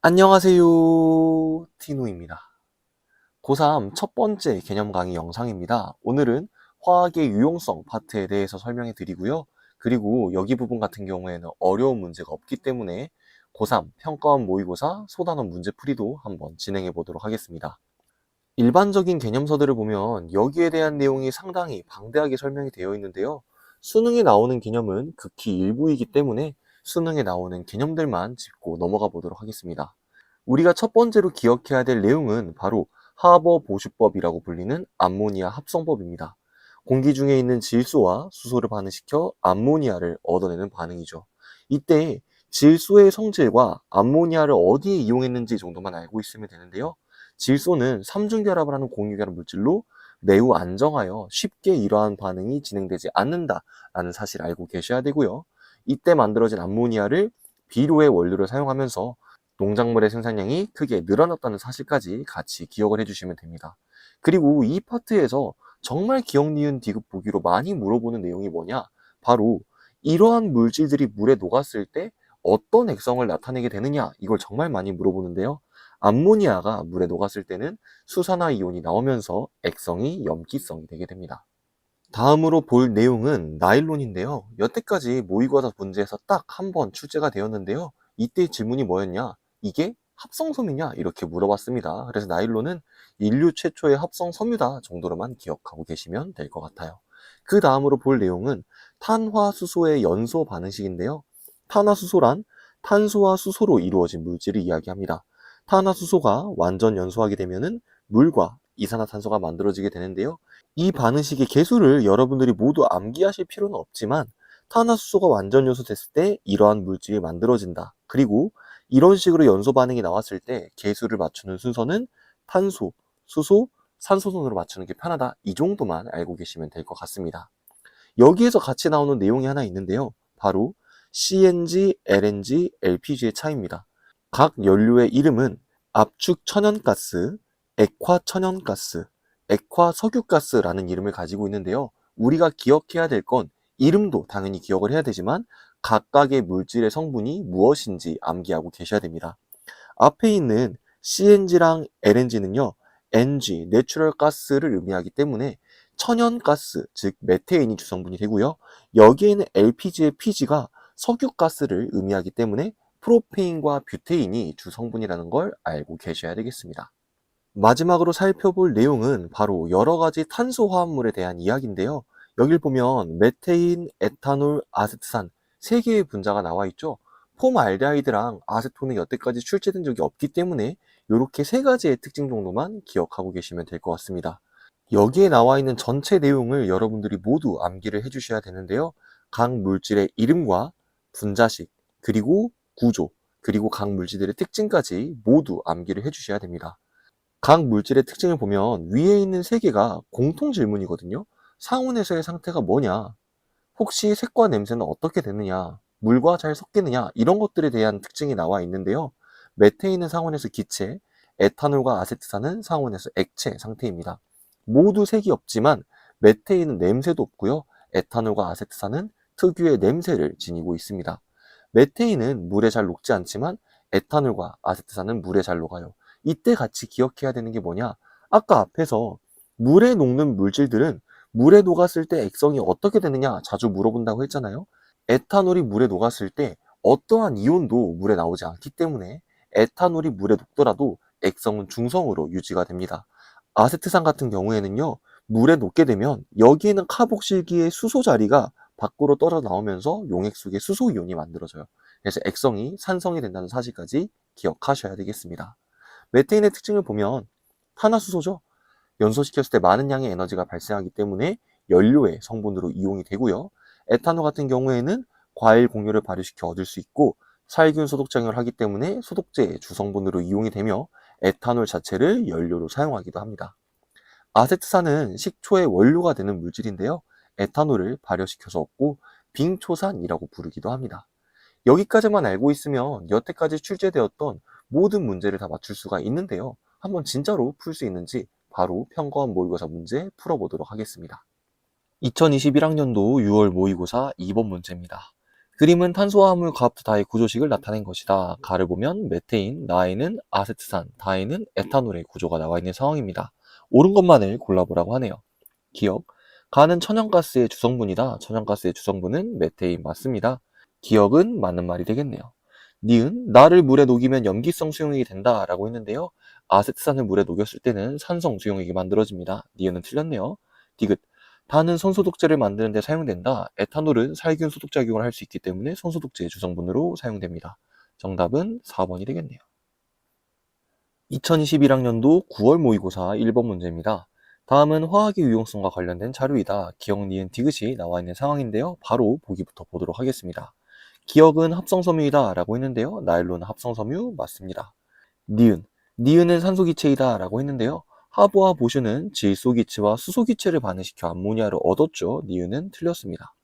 안녕하세요. 티노입니다. 고3 첫 번째 개념 강의 영상입니다. 오늘은 화학의 유용성 파트에 대해서 설명해 드리고요. 그리고 여기 부분 같은 경우에는 어려운 문제가 없기 때문에 고3 평가원 모의고사 소단원 문제풀이도 한번 진행해 보도록 하겠습니다. 일반적인 개념서들을 보면 여기에 대한 내용이 상당히 방대하게 설명이 되어 있는데요. 수능에 나오는 개념은 극히 일부이기 때문에 수능에 나오는 개념들만 짚고 넘어가 보도록 하겠습니다. 우리가 첫 번째로 기억해야 될 내용은 바로 하버 보슈법이라고 불리는 암모니아 합성법입니다. 공기 중에 있는 질소와 수소를 반응시켜 암모니아를 얻어내는 반응이죠. 이때 질소의 성질과 암모니아를 어디에 이용했는지 정도만 알고 있으면 되는데요. 질소는 삼중결합을 하는 공유결합 물질로 매우 안정하여 쉽게 이러한 반응이 진행되지 않는다라는 사실을 알고 계셔야 되고요. 이때 만들어진 암모니아를 비료의 원료로 사용하면서 농작물의 생산량이 크게 늘어났다는 사실까지 같이 기억을 해주시면 됩니다. 그리고 이 파트에서 정말 기억 니은 디귿 보기로 많이 물어보는 내용이 뭐냐? 바로 이러한 물질들이 물에 녹았을 때 어떤 액성을 나타내게 되느냐? 이걸 정말 많이 물어보는데요. 암모니아가 물에 녹았을 때는 수산화 이온이 나오면서 액성이 염기성이 되게 됩니다. 다음으로 볼 내용은 나일론인데요. 여태까지 모의고사 문제에서 딱 한 번 출제가 되었는데요. 이때 질문이 뭐였냐? 이게 합성 섬유냐? 이렇게 물어봤습니다. 그래서 나일론은 인류 최초의 합성 섬유다 정도로만 기억하고 계시면 될 것 같아요. 그 다음으로 볼 내용은 탄화수소의 연소 반응식인데요. 탄화수소란 탄소와 수소로 이루어진 물질을 이야기합니다. 탄화수소가 완전 연소하게 되면은 물과 이산화탄소가 만들어지게 되는데요. 이 반응식의 개수를 여러분들이 모두 암기하실 필요는 없지만 탄화수소가 완전 연소됐을 때 이러한 물질이 만들어진다. 그리고 이런 식으로 연소 반응이 나왔을 때 개수를 맞추는 순서는 탄소, 수소, 산소 순으로 맞추는 게 편하다. 이 정도만 알고 계시면 될 것 같습니다. 여기에서 같이 나오는 내용이 하나 있는데요. 바로 CNG, LNG, LPG의 차이입니다. 각 연료의 이름은 압축 천연가스, 액화 천연가스, 액화 석유가스라는 이름을 가지고 있는데요. 우리가 기억해야 될 건 이름도 당연히 기억을 해야 되지만 각각의 물질의 성분이 무엇인지 암기하고 계셔야 됩니다. 앞에 있는 CNG랑 LNG는요, NG, 내추럴 가스를 의미하기 때문에 천연가스, 즉 메테인이 주성분이 되고요. 여기에 있는 LPG의 PG가 석유가스를 의미하기 때문에 프로페인과 뷰테인이 주성분이라는 걸 알고 계셔야 되겠습니다. 마지막으로 살펴볼 내용은 바로 여러 가지 탄소 화합물에 대한 이야기인데요. 여길 보면 메테인, 에탄올, 아세트산 세 개의 분자가 나와 있죠. 폼알데하이드랑 아세톤은 여태까지 출제된 적이 없기 때문에 이렇게 세 가지의 특징 정도만 기억하고 계시면 될 것 같습니다. 여기에 나와 있는 전체 내용을 여러분들이 모두 암기를 해주셔야 되는데요. 각 물질의 이름과 분자식, 그리고 구조, 그리고 각 물질들의 특징까지 모두 암기를 해주셔야 됩니다. 각 물질의 특징을 보면 위에 있는 세 개가 공통 질문이거든요. 상온에서의 상태가 뭐냐? 혹시 색과 냄새는 어떻게 되느냐? 물과 잘 섞이느냐? 이런 것들에 대한 특징이 나와 있는데요. 메테인은 상온에서 기체, 에탄올과 아세트산은 상온에서 액체 상태입니다. 모두 색이 없지만 메테인은 냄새도 없고요. 에탄올과 아세트산은 특유의 냄새를 지니고 있습니다. 메테인은 물에 잘 녹지 않지만 에탄올과 아세트산은 물에 잘 녹아요. 이때 같이 기억해야 되는 게 뭐냐? 아까 앞에서 물에 녹는 물질들은 물에 녹았을 때 액성이 어떻게 되느냐 자주 물어본다고 했잖아요. 에탄올이 물에 녹았을 때 어떠한 이온도 물에 나오지 않기 때문에 에탄올이 물에 녹더라도 액성은 중성으로 유지가 됩니다. 아세트산 같은 경우에는요, 물에 녹게 되면 여기에는 카복실기의 수소 자리가 밖으로 떨어 나오면서 용액 속에 수소 이온이 만들어져요. 그래서 액성이 산성이 된다는 사실까지 기억하셔야 되겠습니다. 메테인의 특징을 보면 탄화수소죠. 연소시켰을 때 많은 양의 에너지가 발생하기 때문에 연료의 성분으로 이용이 되고요. 에탄올 같은 경우에는 과일 공유를 발효시켜 얻을 수 있고 살균 소독 작용을 하기 때문에 소독제의 주성분으로 이용이 되며 에탄올 자체를 연료로 사용하기도 합니다. 아세트산은 식초의 원료가 되는 물질인데요. 에탄올을 발효시켜서 얻고 빙초산이라고 부르기도 합니다. 여기까지만 알고 있으면 여태까지 출제되었던 모든 문제를 다 맞출 수가 있는데요. 한번 진짜로 풀 수 있는지 바로 평가원 모의고사 문제 풀어보도록 하겠습니다. 2021학년도 6월 모의고사 2번 문제입니다. 그림은 탄소화합물 과합도 다의 구조식을 나타낸 것이다. 가를 보면 메테인, 나에는 아세트산, 다에는 에탄올의 구조가 나와 있는 상황입니다. 옳은 것만을 골라보라고 하네요. 기억, 가는 천연가스의 주성분이다. 천연가스의 주성분은 메테인 맞습니다. 기억은 맞는 말이 되겠네요. 니은, 나를 물에 녹이면 염기성 수용액이 된다. 라고 했는데요. 아세트산을 물에 녹였을 때는 산성 수용액이 만들어집니다. 니은은 틀렸네요. 디귿, 단은 손소독제를 만드는 데 사용된다. 에탄올은 살균 소독 작용을 할 수 있기 때문에 손소독제의 주성분으로 사용됩니다. 정답은 4번이 되겠네요. 2021학년도 9월 모의고사 1번 문제입니다. 다음은 화학의 유용성과 관련된 자료이다. 기억, 니은, 디귿이 나와 있는 상황인데요. 바로 보기부터 보도록 하겠습니다. 기억은 합성섬유이다 라고 했는데요. 나일론 합성섬유 맞습니다. 니은, 니은은 산소기체이다 라고 했는데요. 하부와 보슈는 질소기체와 수소기체를 반응시켜 암모니아를 얻었죠. 니은은 틀렸습니다.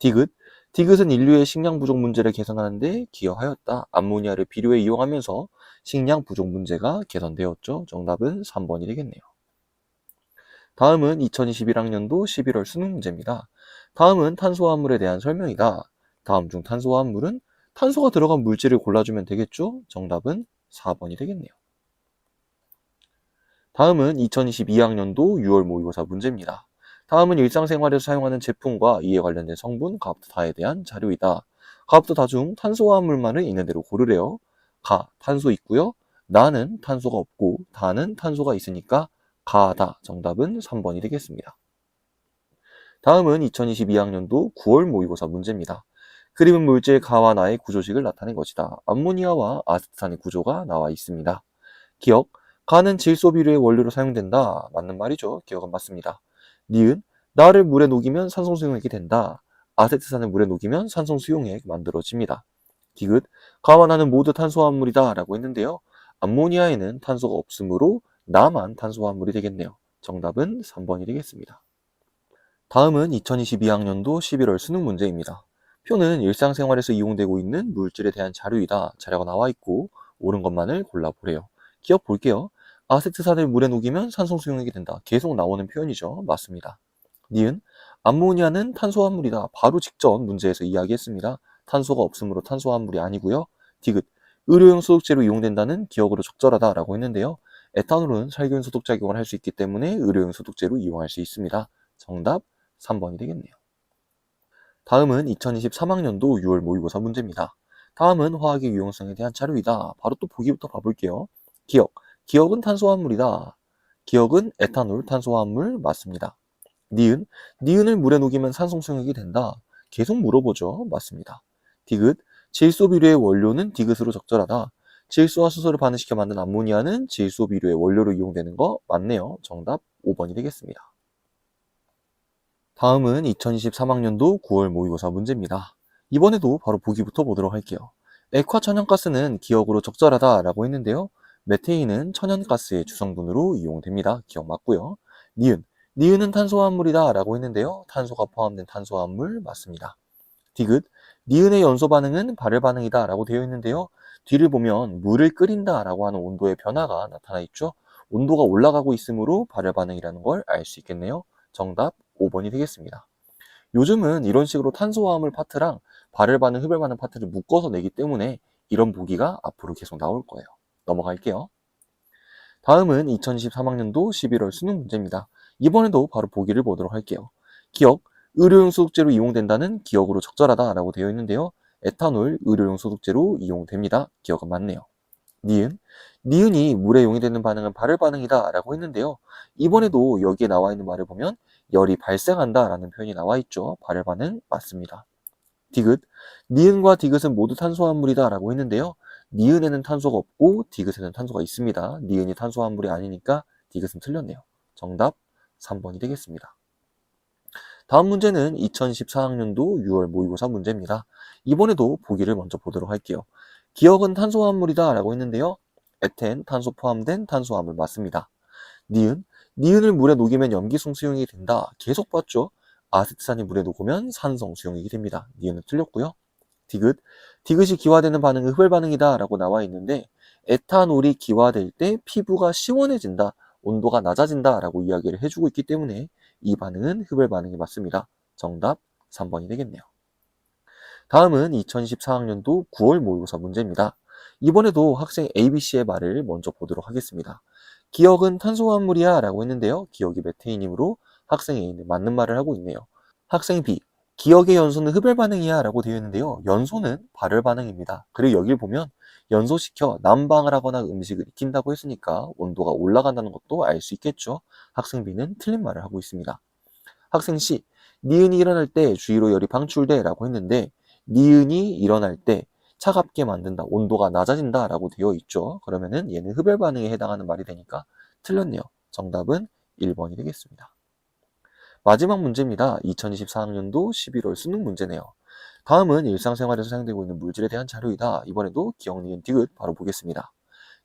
디귿, 디귿은 인류의 식량 부족 문제를 개선하는데 기여하였다. 암모니아를 비료에 이용하면서 식량 부족 문제가 개선되었죠. 정답은 3번이 되겠네요. 다음은 2021학년도 11월 수능 문제입니다. 다음은 탄소화합물에 대한 설명이다. 다음 중 탄소화합물은 탄소가 들어간 물질을 골라주면 되겠죠? 정답은 4번이 되겠네요. 다음은 2022학년도 6월 모의고사 문제입니다. 다음은 일상생활에서 사용하는 제품과 이에 관련된 성분, 가압도 다에 대한 자료이다. 가압도 다 중 탄소화합물만을 있는 대로 고르래요. 가, 탄소 있고요. 나는 탄소가 없고 다는 탄소가 있으니까 가다. 정답은 3번이 되겠습니다. 다음은 2022학년도 9월 모의고사 문제입니다. 그림은 물질 가와 나의 구조식을 나타낸 것이다. 암모니아와 아세트산의 구조가 나와 있습니다. 기억, 가는 질소 비료의 원료로 사용된다. 맞는 말이죠. 기억은 맞습니다. 니은, 나를 물에 녹이면 산성 수용액이 된다. 아세트산을 물에 녹이면 산성 수용액 만들어집니다. 디귿, 가와 나는 모두 탄소화합물이다 라고 했는데요. 암모니아에는 탄소가 없으므로 나만 탄소화합물이 되겠네요. 정답은 3번이 되겠습니다. 다음은 2022학년도 11월 수능 문제입니다. 표는 일상생활에서 이용되고 있는 물질에 대한 자료이다. 자료가 나와 있고 옳은 것만을 골라보래요. 기억 볼게요. 아세트산을 물에 녹이면 산성 수용액이 된다. 계속 나오는 표현이죠. 맞습니다. 니은 암모니아는 탄소화합물이다. 바로 직전 문제에서 이야기했습니다. 탄소가 없으므로 탄소화합물이 아니고요. 디귿 의료용 소독제로 이용된다는 기억으로 적절하다라고 했는데요. 에탄올은 살균 소독 작용을 할 수 있기 때문에 의료용 소독제로 이용할 수 있습니다. 정답 3번이 되겠네요. 다음은 2023학년도 6월 모의고사 문제입니다. 다음은 화학의 유용성에 대한 자료이다. 바로 또 보기부터 봐볼게요. 기억. 기억은 탄소화합물이다. 기억은 에탄올 탄소화합물 맞습니다. 니은. 니은을 물에 녹이면 산성 수용액이 된다. 계속 물어보죠. 맞습니다. 디귿. 질소 비료의 원료는 디귿으로 적절하다. 질소와 수소를 반응시켜 만든 암모니아는 질소 비료의 원료로 이용되는 거 맞네요. 정답 5번이 되겠습니다. 다음은 2023학년도 9월 모의고사 문제입니다. 이번에도 바로 보기부터 보도록 할게요. 액화 천연가스는 기억으로 적절하다라고 했는데요. 메테인은 천연가스의 주성분으로 이용됩니다. 기억 맞고요. 니은, 니은은 탄소화합물이다 라고 했는데요. 탄소가 포함된 탄소화합물 맞습니다. 디귿, 니은의 연소 반응은 발열 반응이다 라고 되어 있는데요. 뒤를 보면 물을 끓인다 라고 하는 온도의 변화가 나타나 있죠. 온도가 올라가고 있으므로 발열 반응이라는 걸 알 수 있겠네요. 정답 5번이 되겠습니다. 요즘은 이런 식으로 탄소화합물 파트랑 발열 반응, 흡열 반응 파트를 묶어서 내기 때문에 이런 보기가 앞으로 계속 나올 거예요. 넘어갈게요. 다음은 2023학년도 11월 수능 문제입니다. 이번에도 바로 보기를 보도록 할게요. 기억, 의료용 소독제로 이용된다는 기억으로 적절하다라고 되어 있는데요. 에탄올 의료용 소독제로 이용됩니다. 기억은 맞네요. 니은, 니은이 물에 용이되는 반응은 발열 반응이다 라고 했는데요. 이번에도 여기에 나와 있는 말을 보면 열이 발생한다 라는 표현이 나와 있죠. 발열 반응 맞습니다. 디귿, 니은과 디귿은 모두 탄소화합물이다 라고 했는데요. 니은에는 탄소가 없고 디귿에는 탄소가 있습니다. 니은이 탄소화합물이 아니니까 디귿은 틀렸네요. 정답 3번이 되겠습니다. 다음 문제는 2014학년도 6월 모의고사 문제입니다. 이번에도 보기를 먼저 보도록 할게요. 기억은 탄소화합물이다 라고 했는데요. 에텐, 탄소 포함된 탄소화합물 맞습니다. 니은, 니은을 물에 녹이면 염기성 수용이 된다. 계속 봤죠? 아세트산이 물에 녹으면 산성 수용액이 됩니다. 니은은 틀렸고요. 디귿, 디귿이 기화되는 반응은 흡열 반응이다 라고 나와 있는데 에탄올이 기화될 때 피부가 시원해진다, 온도가 낮아진다 라고 이야기를 해주고 있기 때문에 이 반응은 흡열 반응이 맞습니다. 정답 3번이 되겠네요. 다음은 2024학년도 9월 모의고사 문제입니다. 이번에도 학생 ABC의 말을 먼저 보도록 하겠습니다. 기억은 탄소화합물이야 라고 했는데요. 기억이 메테인이므로 학생 A는 맞는 말을 하고 있네요. 학생 B, 기억의 연소는 흡열 반응이야 라고 되어 있는데요. 연소는 발열 반응입니다. 그리고 여길 보면 연소시켜 난방을 하거나 음식을 익힌다고 했으니까 온도가 올라간다는 것도 알 수 있겠죠. 학생 B는 틀린 말을 하고 있습니다. 학생 C, 니은이 일어날 때 주위로 열이 방출돼 라고 했는데 니은이 일어날 때 차갑게 만든다, 온도가 낮아진다 라고 되어 있죠. 그러면은 얘는 흡열 반응에 해당하는 말이 되니까 틀렸네요. 정답은 1번이 되겠습니다. 마지막 문제입니다. 2024학년도 11월 수능 문제네요. 다음은 일상생활에서 사용되고 있는 물질에 대한 자료이다. 이번에도 기억, 니은, 디귿 바로 보겠습니다.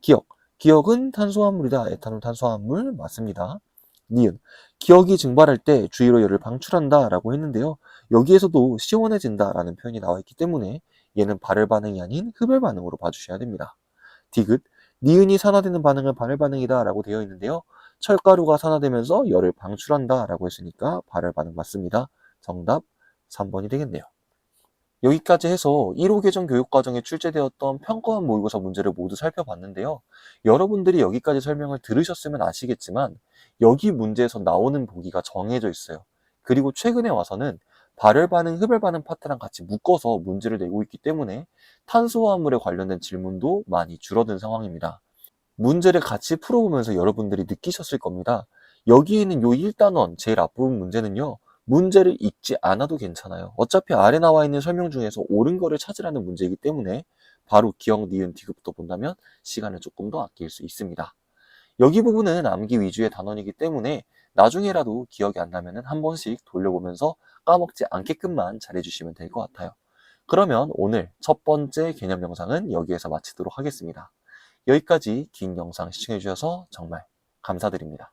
기억. 기억은 탄소화합물이다. 에탄올 탄소화합물 맞습니다. 니은. 기억이 증발할 때 주위로 열을 방출한다 라고 했는데요. 여기에서도 시원해진다 라는 표현이 나와 있기 때문에 얘는 발열 반응이 아닌 흡열 반응으로 봐주셔야 됩니다. 디귿. 니은이 산화되는 반응은 발열 반응이다 라고 되어 있는데요. 철가루가 산화되면서 열을 방출한다 라고 했으니까 발열 반응 맞습니다. 정답 3번이 되겠네요. 여기까지 해서 1호 개정 교육과정에 출제되었던 평가원 모의고사 문제를 모두 살펴봤는데요. 여러분들이 여기까지 설명을 들으셨으면 아시겠지만 여기 문제에서 나오는 보기가 정해져 있어요. 그리고 최근에 와서는 발열 반응, 흡열 반응 파트랑 같이 묶어서 문제를 내고 있기 때문에 탄소화합물에 관련된 질문도 많이 줄어든 상황입니다. 문제를 같이 풀어보면서 여러분들이 느끼셨을 겁니다. 여기에 있는 요 1단원 제일 앞부분 문제는요. 문제를 읽지 않아도 괜찮아요. 어차피 아래 나와 있는 설명 중에서 옳은 거를 찾으라는 문제이기 때문에 바로 기억, 니은, 디귿부터 본다면 시간을 조금 더 아낄 수 있습니다. 여기 부분은 암기 위주의 단원이기 때문에 나중에라도 기억이 안 나면 한 번씩 돌려보면서 까먹지 않게끔만 잘해주시면 될 것 같아요. 그러면 오늘 첫 번째 개념 영상은 여기에서 마치도록 하겠습니다. 여기까지 긴 영상 시청해주셔서 정말 감사드립니다.